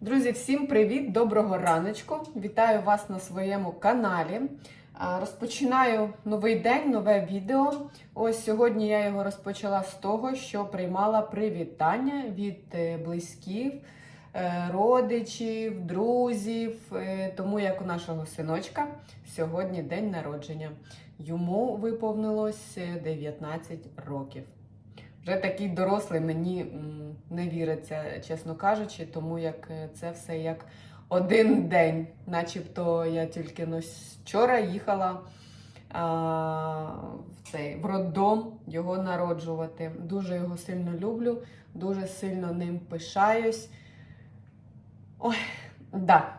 Друзі, всім привіт! Доброго раночку! Вітаю вас на своєму каналі. Розпочинаю новий день, нове відео. Ось сьогодні я його розпочала з того, що приймала привітання від е, близьких, е, родичів, друзів, е, тому як у нашого синочка сьогодні день народження. Йому виповнилось е, 19 років. Вже такий дорослий мені не віриться, чесно кажучи, тому як е, це все як один день. Начебто я тільки вчора їхала а, в цей в роддом його народжувати. Дуже його сильно люблю, дуже сильно ним пишаюсь. Ой, да,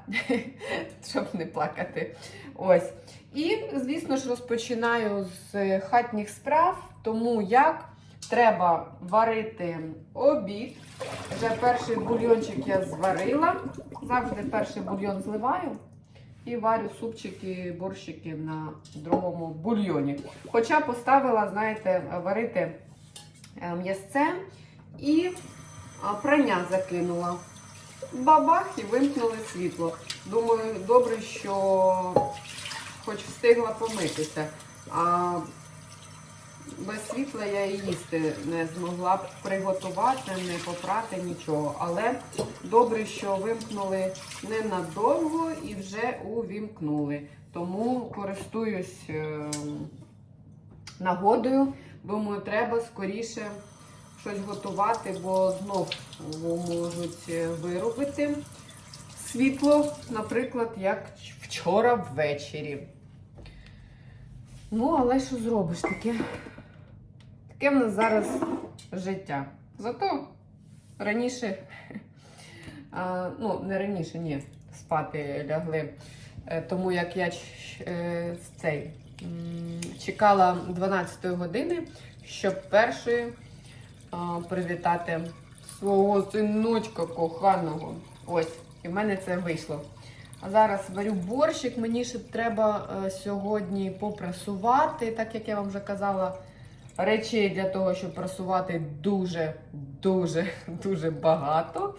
щоб не плакати. Ось. І, звісно ж, розпочинаю з хатніх справ, тому як треба варити обід. Вже перший бульйончик я зварила. Завжди перший бульйон зливаю і варю супчики, борщики на другому бульйоні. Хоча поставила, знаєте, варити е, м'ясце і прання закинула. Бабах і вимкнули світло. Думаю, добре, що хоч встигла помитися. Без світла я і їсти не змогла б приготувати, не попрати нічого. Але добре, що вимкнули ненадовго і вже увімкнули. Тому користуюсь е, нагодою. Думаю, треба скоріше щось готувати, бо знов можуть вирубити світло, наприклад, як вчора ввечері. Ну, але що зробиш таке? Таке в нас зараз життя. Зато раніше, а, ну, не раніше, ні, спати лягли. Е, Тому як я ч- е, цей, чекала 12 години, щоб першою привітати свого синочка коханого. Ось, і в мене це вийшло. А зараз варю борщик. Мені ще треба е, сьогодні попрасувати, так як я вам вже казала. Речей для того, щоб прасувати дуже, дуже, дуже багато.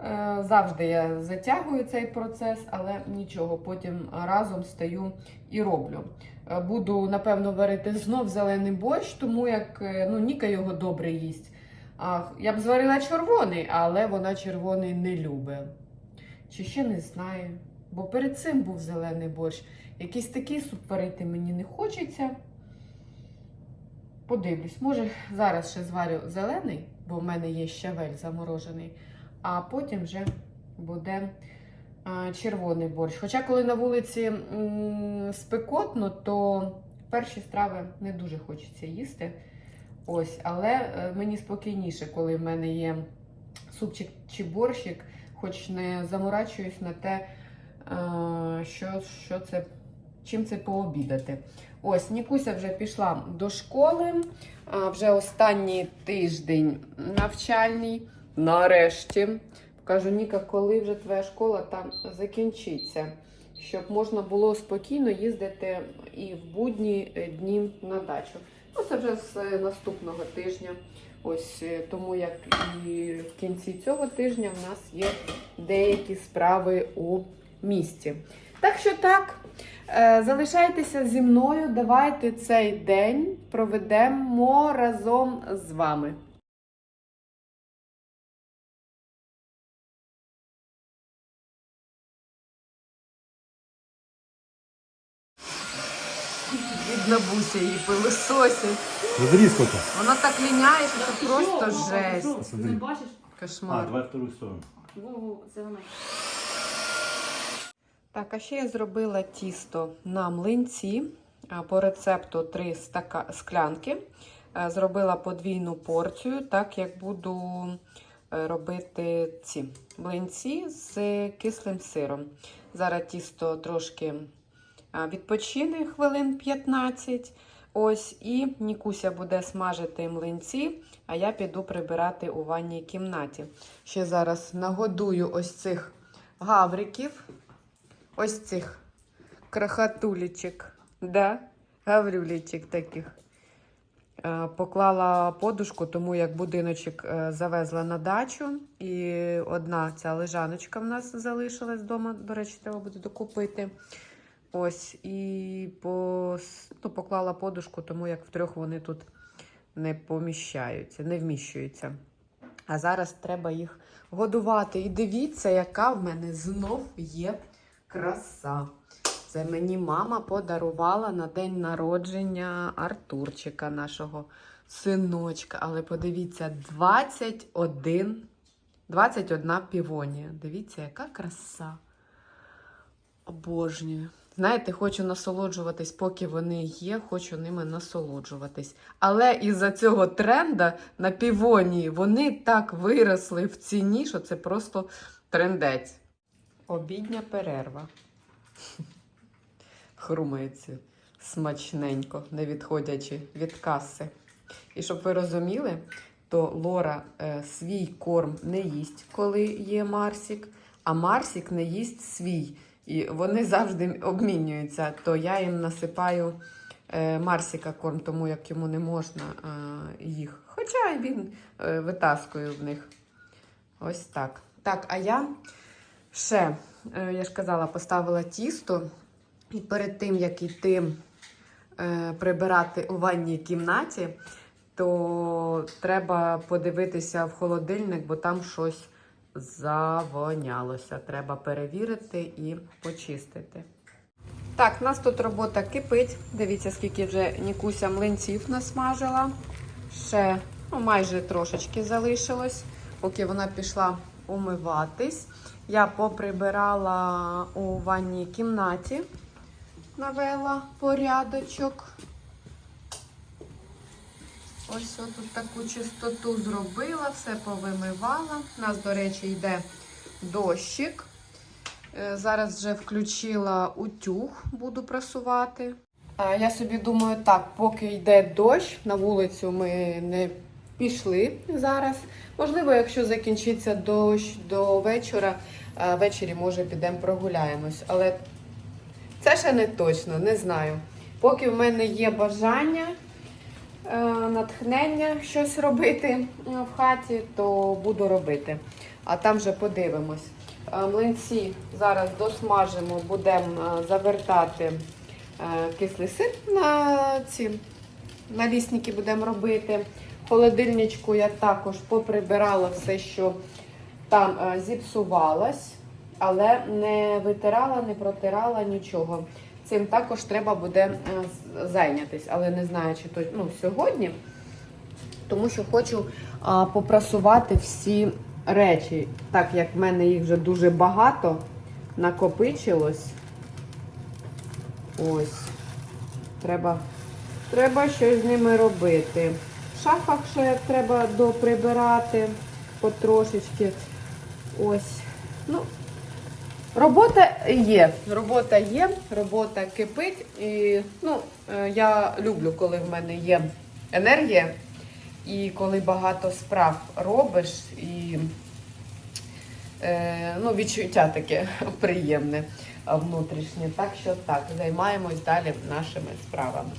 Е, Завжди я затягую цей процес, але нічого, потім разом стаю і роблю. Е, Буду, напевно, варити знов зелений борщ, тому як е, ну, Ніка його добре їсть. Я б зварила червоний, але вона червоний не любить. Чи ще не знаю. Бо перед цим був зелений борщ. Якийсь такий суп варити мені не хочеться. Подивлюсь, може зараз ще зварю зелений, бо в мене є щавель заморожений, а потім вже буде червоний борщ. Хоча, коли на вулиці спекотно, то перші страви не дуже хочеться їсти. Ось, але е, мені спокійніше, коли в мене є супчик чи борщик, хоч не заморачуюсь на те, е, що, що це, чим це пообідати. Ось, Нікуся вже пішла до школи. а, Вже останній тиждень навчальний. Нарешті. Кажу, Ніка, коли вже твоя школа там закінчиться, щоб можна було спокійно їздити і в будні е, дні на дачу. Ну, це вже з е, наступного тижня. Ось е, тому як і в кінці цього тижня в нас є деякі справи у місті. Так що так, е, залишайтеся зі мною. Давайте цей день проведемо разом з вами. Бідна буся її пилососить. Смотри сколько. Воно так ліняє, що це просто жесть. Не бачиш? А, Кошмар. давай вторую сторону. Во-во, це вона. Так, а ще я зробила тісто на млинці по рецепту 3 стака... склянки. Зробила подвійну порцію, так як буду е, робити ці млинці з кислим сиром. Зараз тісто трошки відпочине хвилин 15. Ось, і Нікуся буде смажити млинці, а я піду прибирати у ванній кімнаті. Ще зараз нагодую ось цих гавриків. Ось цих крахатулечок, да? Гаврюлечок таких. Е, Поклала подушку, тому як будиночок е, завезла на дачу. І одна ця лежаночка в нас залишилась вдома. До речі, треба буде докупити. Ось, і по, ну, поклала подушку, тому як втрьох вони тут не поміщаються, не вміщуються. А зараз треба їх годувати. І дивіться, яка в мене знов є краса. Це мені мама подарувала на день народження Артурчика, нашого синочка. Але подивіться, 21, 21 півонія. Дивіться, яка краса. Обожнюю. Знаєте, хочу насолоджуватись, поки вони є, хочу ними насолоджуватись. Але із-за цього тренда на півонії вони так виросли в ціні, що це просто трендець. Обідня перерва. Хрумається смачненько, не відходячи від каси. І щоб ви розуміли, то Лора е, свій корм не їсть, коли є Марсік, а Марсік не їсть свій. І вони завжди обмінюються. То я їм насипаю е, Марсіка корм, тому як йому не можна е, їх. Хоча він е, витаскує в них. Ось так. Так, а я ще, е, я ж казала, поставила тісто. І перед тим, як йти е, прибирати у ванній кімнаті, то треба подивитися в холодильник, бо там щось завонялося. Треба перевірити і почистити. Так, у нас тут робота кипить. Дивіться, скільки вже Нікуся млинців насмажила. Ще ну, майже трошечки залишилось, поки вона пішла умиватись. Я поприбирала у ванній кімнаті, навела порядочок. Ось тут таку чистоту зробила, все повимивала. У нас, до речі, йде дощик. Е, Зараз вже включила утюг, буду прасувати. Я собі думаю, так, поки йде дощ, на вулицю ми не пішли зараз. Можливо, якщо закінчиться дощ до вечора, е, ввечері, може, підемо прогуляємось. Але це ще не точно, не знаю. Поки в мене є бажання, е, натхнення щось робити е, в хаті, то буду робити. А там вже подивимось. Млинці зараз досмажимо, будемо завертати кислий сир на ці налісники будемо робити. Холодильничку я також поприбирала все, що там е, зіпсувалось, але не витирала, не протирала нічого. Цим також треба буде е, з- зайнятись, але не знаю, чи то ну, сьогодні, тому що хочу а, попрасувати всі речі, так як в мене їх вже дуже багато накопичилось. Ось. Треба, треба щось з ними робити. В шафах ще треба доприбирати потрошечки. Ось. Ну, робота є. Робота є, робота кипить. І ну, е, я люблю, коли в мене є енергія. І коли багато справ робиш, і е, ну, відчуття таке приємне внутрішнє. Так що так, займаємось далі нашими справами.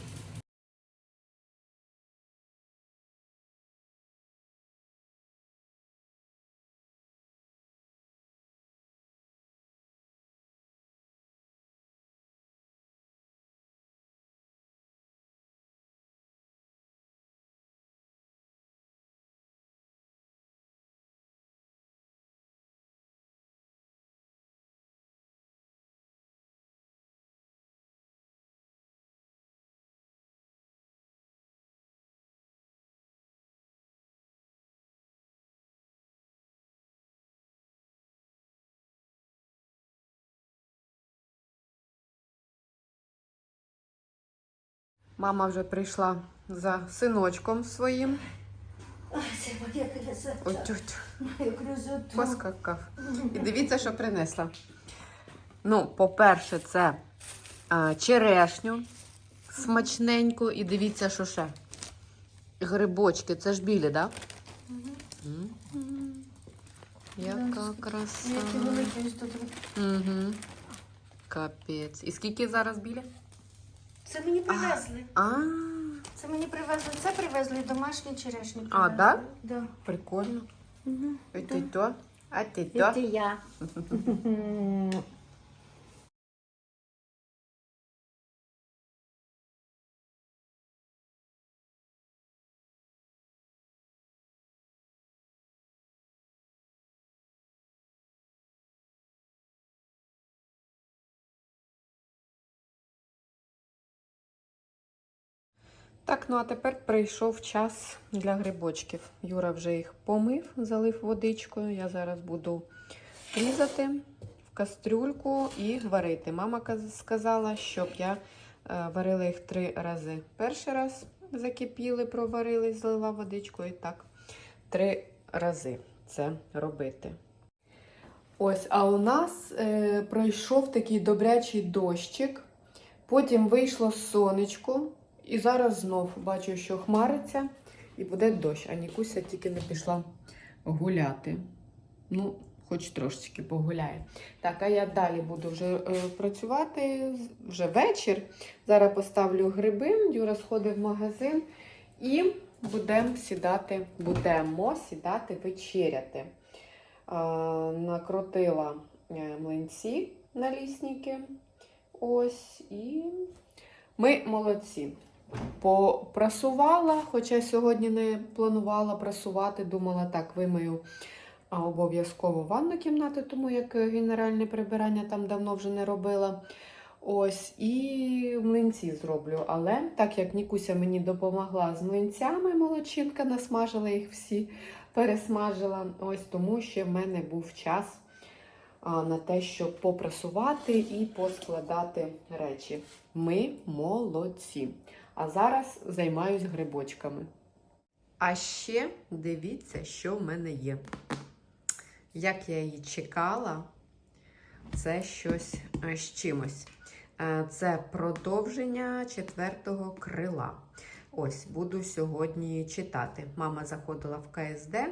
Мама вже прийшла за синочком своїм. Ой, це моя красота, Отють. Поскакав. І дивіться, що принесла. Ну, по-перше, це а, черешню смачненьку. І дивіться, що ще. Грибочки, це ж білі, так? Да? Яка краса. Угу. Капець. І скільки зараз білі? Це мені привезли. А, Це мені привезли. Це привезли домашні черешні. А, привезли. да? Да. Прикольно. Угу. І ти то, а ти то. Це я. Так, ну а тепер прийшов час для грибочків. Юра вже їх помив, залив водичкою. Я зараз буду різати в кастрюльку і варити. Мама сказала, щоб я е, варила їх три рази. Перший раз закипіли, проварили, злила водичку і так три рази це робити. Ось, а у нас е, пройшов такий добрячий дощик. Потім вийшло сонечко, і зараз знов бачу, що хмариться і буде дощ. А Нікуся тільки не пішла гуляти. Ну, хоч трошечки погуляє. Так, а я далі буду вже е, працювати вже вечір. Зараз поставлю гриби. Юра сходить в магазин і будемо сідати, будемо сідати вечеряти. А, накрутила е, млинці налісники. Ось і ми молодці. Попрасувала, хоча сьогодні не планувала прасувати, думала, так, вимию обов'язково ванну кімнату, тому як е, генеральне прибирання там давно вже не робила. Ось, і млинці зроблю. Але так як Нікуся мені допомогла з млинцями, молодчинка насмажила їх всі, пересмажила. Ось тому ще в мене був час а, на те, щоб попрасувати і поскладати речі. Ми молодці. А зараз займаюсь грибочками. А ще дивіться, що в мене є. Як я її чекала, це щось е, з чимось. Е, Це продовження четвертого крила. Ось, буду сьогодні читати. Мама заходила в КСД. е,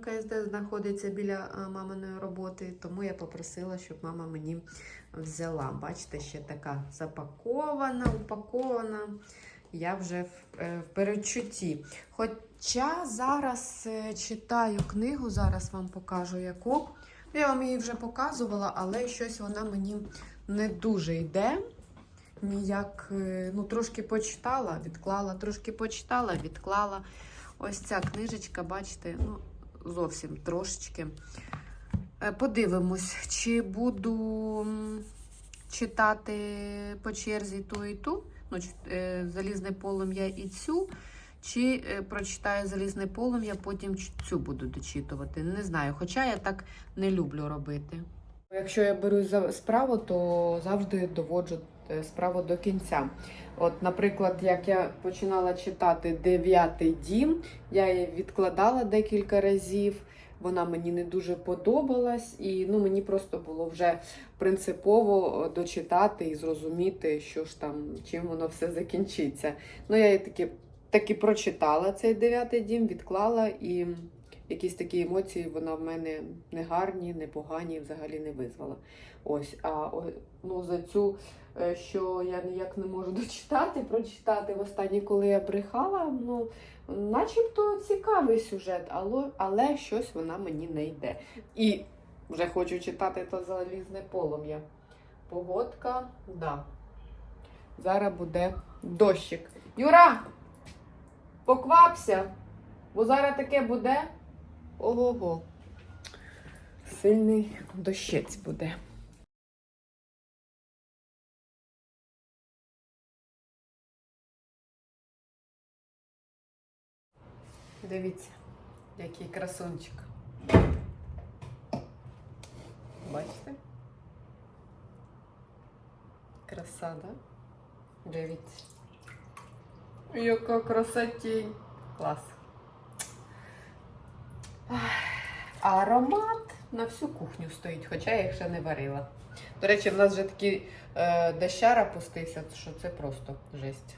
КСД знаходиться біля е, маминої роботи, тому я попросила, щоб мама мені взяла. Бачите, ще така запакована, упакована. Я вже в, е, в передчутті. Хоча зараз читаю книгу, зараз вам покажу яку. Я вам її вже показувала, але щось вона мені не дуже йде. Ніяк, е, ну, трошки почитала, відклала, трошки почитала, відклала. Ось ця книжечка, бачите, ну, зовсім трошечки. Е, Подивимось, чи буду читати по черзі ту і ту, ну, е, залізне полум'я і цю, чи прочитаю залізне полум'я, потім цю буду дочитувати. Не знаю, хоча я так не люблю робити. Якщо я беру за справу, то завжди доводжу справу до кінця. От, наприклад, як я починала читати дев'ятий дім, я її відкладала декілька разів. Вона мені не дуже подобалась, і ну, мені просто було вже принципово е, дочитати і зрозуміти, що ж там, чим воно все закінчиться. Ну, я її таки, таки прочитала цей дев'ятий дім, відклала і якісь такі емоції вона в мене не гарні, не погані, взагалі не визвала. Ось, а ну, за цю, е, що я ніяк не можу дочитати, прочитати в востаннє, коли я брехала, ну, начебто цікавий сюжет, але, але щось вона мені не йде. І вже хочу читати то залізне полум'я. Погодка, да. Зараз буде дощик. Юра! Поквапся! Бо зараз таке буде. Ого-го. Сильний дощець буде. Дивіться, який красунчик. Бачите? Краса, да? Дивіться. Яка красотень. Клас. Аромат на всю кухню стоїть, хоча я їх ще не варила. До речі, в нас вже такий е, дощара пустився, що це просто жесть.